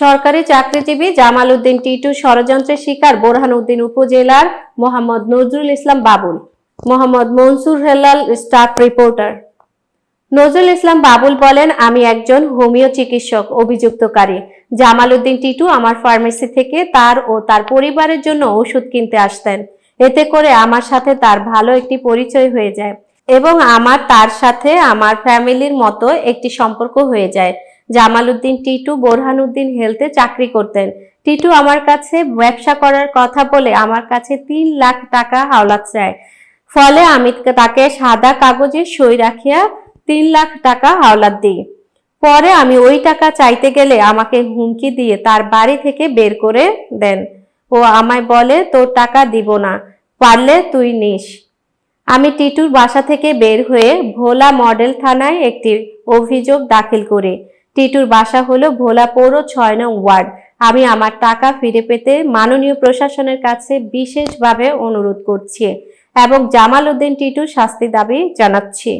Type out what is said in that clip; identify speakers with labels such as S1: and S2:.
S1: সরকারি চাকরিজীবী জামাল উদ্দিন টিটু ষড়যন্ত্রের শিকার বোরহান উদ্দিন উপজেলার Mohammad Nazrul Islam Babul. Mohammad Monsur Helal, staff reporter. Nazrul Islam Babul বলেন, আমি একজন হোমিও চিকিৎসক, অভিযুক্তকারী। জামাল উদ্দিন টিটু আমার ফার্মেসি থেকে তার ও তার পরিবারের জন্য ওষুধ কিনতে আসতেন। এতে করে আমার সাথে তার ভালো একটি পরিচয় হয়ে যায় এবং আমার, তার সাথে আমার ফ্যামিলির মতো একটি সম্পর্ক হয়ে যায়। জামাল উদ্দিন টিটু বোরহানুদ্দিন হেলথে চাকরি করতেন। টিটু আমার কাছে ব্যবসা করার কথা বলে আমার কাছে তিন লাখ টাকা হাওলাত চায়। ফলে আমি তাকে সাদা কাগজে সই রাখিয়া তিন লাখ টাকা হাওলাত দিই। পরে আমি ওই টাকা চাইতে গেলে আমাকে হুমকি দিয়ে তার বাড়ি থেকে বের করে দেন। ও আমায় বলে, তোর টাকা দিব না, পারলে তুই নিস। আমি টিটুর বাসা থেকে বের হয়ে ভোলা মডেল থানায় একটি অভিযোগ দাখিল করি। টিটুর বাসা হলো ভোলা পৌর ছয় নং ওয়ার্ড। আমি আমার টাকা ফিরে পেতে মাননীয় প্রশাসনের কাছে বিশেষভাবে অনুরোধ করছি এবং জামাল উদ্দিন টিটুর শাস্তি দাবি জানাচ্ছি।